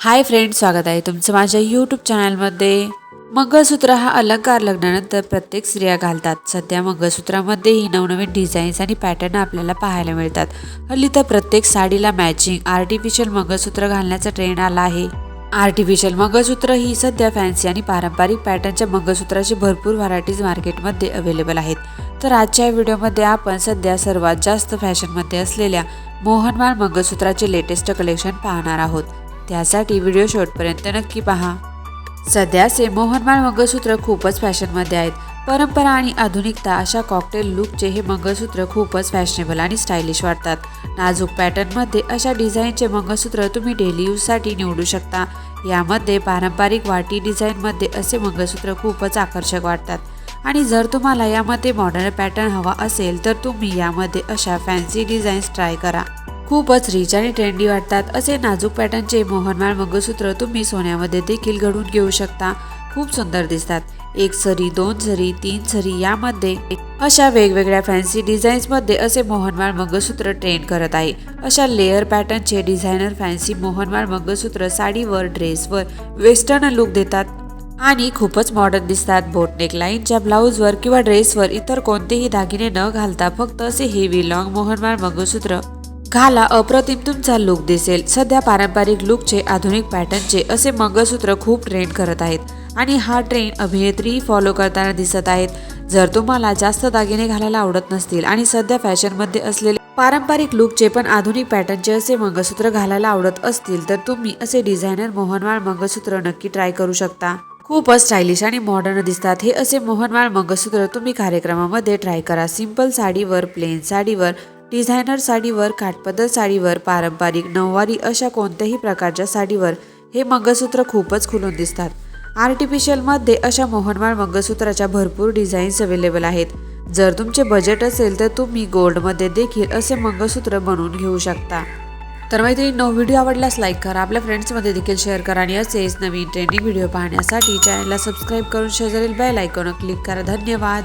Hi friend स्वागत आहे तुमचं माझ्या यूट्यूब चॅनलमध्ये. मंगळसूत्र हा अलंकार लग्नानंतर प्रत्येक स्त्रिया घालतात. सध्या मंगळसूत्रामध्येही नवनवीन डिझाईन्स आणि पॅटर्न आपल्याला पाहायला मिळतात. हल्ली तर प्रत्येक साडीला मॅचिंग आर्टिफिशियल मंगळसूत्र घालण्याचा ट्रेंड आला आहे. आर्टिफिशियल मंगळसूत्र ही सध्या फॅन्सी आणि पारंपरिक पॅटर्नच्या मंगळसूत्राची भरपूर व्हरायटीज मार्केटमध्ये अवेलेबल आहेत. तर आजच्या व्हिडिओमध्ये आपण सध्या सर्वात जास्त फॅशनमध्ये असलेल्या मोहनमाल मंगळसूत्राचे लेटेस्ट कलेक्शन पाहणार आहोत. त्यासाठी व्हिडिओ शेवटपर्यंत नक्की पहा. सध्याचे मोहनमाळ मंगळसूत्र खूपच फॅशनमध्ये आहेत. परंपरा आणि आधुनिकता अशा कॉकटेल लुकचे हे मंगळसूत्र खूपच फॅशनेबल आणि स्टायलिश वाटतात. नाजूक पॅटर्नमध्ये अशा डिझाईनचे मंगळसूत्र तुम्ही डेली यूजसाठी निवडू शकता. यामध्ये पारंपरिक वाटी डिझाईनमध्ये असे मंगळसूत्र खूपच आकर्षक वाटतात. आणि जर तुम्हाला यामध्ये मॉडर्न पॅटर्न हवा असेल तर तुम्ही यामध्ये अशा फॅन्सी डिझाईन्स ट्राय करा. खूपच रिच आणि ट्रेंडी वाटतात. असे नाजूक पॅटर्नचे मोहनमाळ मंगळसूत्र तुम्ही सोन्यामध्ये देखील घडून घेऊ शकता. खूप सुंदर दिसतात. एक सरी दोन सरी तीन सरी यामध्ये अशा वेगवेगळ्या फॅन्सी डिझाईन्समध्ये असे मोहनमाळ मंगळसूत्र ट्रेंड करत आहे. अशा लेअर पॅटर्नचे डिझायनर फॅन्सी मोहनमाळ मंगळसूत्र साडीवर ड्रेसवर वेस्टर्न लुक देतात. आणि खूपच मॉडर्न दिसतात. बोटनेक लाईनच्या ब्लाऊजवर किंवा ड्रेसवर इतर कोणतेही दागिने न घालता फक्त असे हेवी लॉंग मोहनमाळ मंगळसूत्र घाला अप्रतिम तुमचा लुक दिसेल. सध्या पारंपरिक लुकचे आधुनिक पॅटर्नचे असे मंगळसूत्र खूप ट्रेंड करत आहेत. आणि हा ट्रेंड अभिनेत्रीही फॉलो करताना दिसत आहेत. जर तुम्हाला जास्त दागिने घालायला आवडत नसतील आणि सध्या फॅशनमध्ये असलेले पारंपरिक लुकचे पण आधुनिक पॅटर्नचे असे मंगळसूत्र घालायला आवडत असतील तर तुम्ही असे डिझायनर मोहनवाळ मंगळसूत्र नक्की ट्राय करू शकता. खूपच स्टायलिश आणि मॉडर्न दिसतात. हे असे मोहनवाळ मंगळसूत्र तुम्ही कार्यक्रमामध्ये ट्राय करा. सिंपल साडीवर प्लेन साडीवर डिझायनर साडीवर काठपदर साडीवर पारंपरिक नऊवारी अशा कोणत्याही प्रकारच्या साडीवर हे मंगळसूत्र खूपच खुलून दिसतात. आर्टिफिशियलमध्ये अशा मोहनमाळ मंगळसूत्राच्या भरपूर डिझाईन्स अवेलेबल आहेत. जर तुमचे बजेट असेल तर तुम्ही गोल्डमध्ये देखील असे मंगळसूत्र बनवून घेऊ शकता. तर मैत्रिणी व्हिडिओ आवडल्यास लाईक करा. आपल्या फ्रेंड्समध्ये देखील शेअर करा आणि असेच नवीन ट्रेंडिंग व्हिडिओ पाहण्यासाठी चॅनलला सबस्क्राईब करून शेजारील बेल आयकॉन क्लिक करा. धन्यवाद!